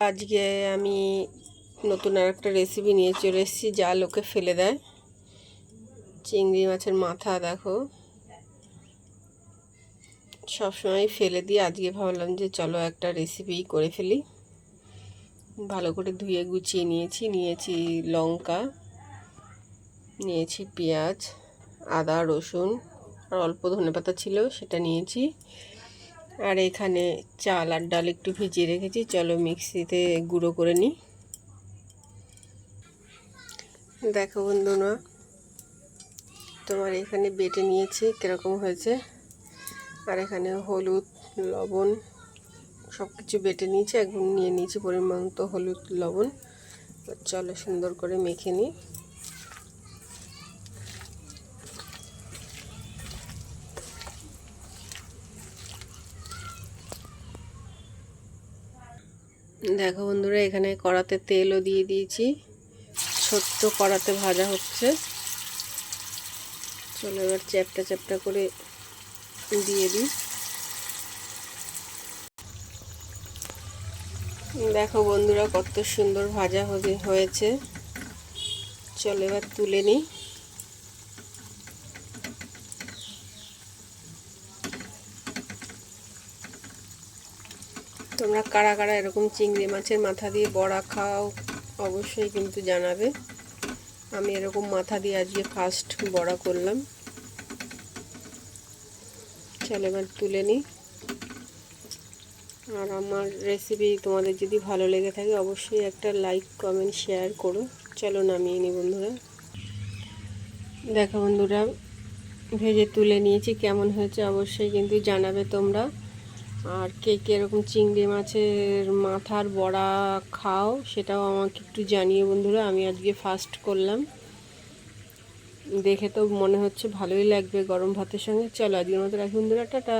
আজকে আমি নতুন আর একটা রেসিপি নিয়ে চলে এসেছি, যা লোকে ফেলে দেয়। চিংড়ি মাছের মাথা, দেখো। সবসময় ফেলে দিয়ে আজকে ভাবলাম যে চলো একটা রেসিপি করে ফেলি। ভালো করে ধুয়ে গুছিয়ে নিয়েছি নিয়েছি লঙ্কা, নিয়েছি পেঁয়াজ, আদা, রসুন, আর অল্প ধনেপাতা ছিল সেটা নিয়েছি। আর এখানে চাল আর ডাল একটু ভিজিয়ে রেখেছি। চলো মিক্সিতে গুঁড়ো করে নিই। দেখো বন্ধুরা, তোমার এখানে বেটে নিয়েছি, কীরকম হয়েছে? আর এখানে হলুদ, লবণ সব কিছু বেটে নিয়েছি। একদম নিয়ে নিয়েছি পরিমাণ মতো হলুদ, লবণ। চলো সুন্দর করে মেখে নিই। দেখো বন্ধুরা, এখানে কড়াতে তেলও দিয়ে দিয়েছি। ছোট্ট কড়াতে ভাজা হচ্ছে। চলো এবার চ্যাপটা চ্যাপটা করে দিয়ে দিই। দেখো বন্ধুরা, কত সুন্দর ভাজা হয়েছে। চলো এবার তুলে নিই। তোমরা কারা কারা এরকম চিংড়ি মাছের মাথা দিয়ে বড়া খাও, অবশ্যই কিন্তু জানাবে। আমি এরকম মাথা দিয়ে আজকে ফার্স্ট বড়া করলাম। চলো এবার তুলে নিই। আর আমার রেসিপি তোমাদের যদি ভালো লেগে থাকে, অবশ্যই একটা লাইক কমেন্ট শেয়ার করো। চলো নামিয়ে নিই বন্ধুরা। দেখো বন্ধুরা, ভেজে তুলে নিয়েছি, কেমন হয়েছে অবশ্যই কিন্তু জানাবে তোমরা। আর কে কে এরকম চিংড়ি মাছের মাথার বড়া খাও, সেটাও আমাকে একটু জানিয়ে বন্ধুরা, আমি আজকে ফার্স্ট করলাম। দেখে তো মনে হচ্ছে ভালোই লাগবে গরম ভাতের সঙ্গে। চলো আজকের মতো রাখি বন্ধুরা, টাটা।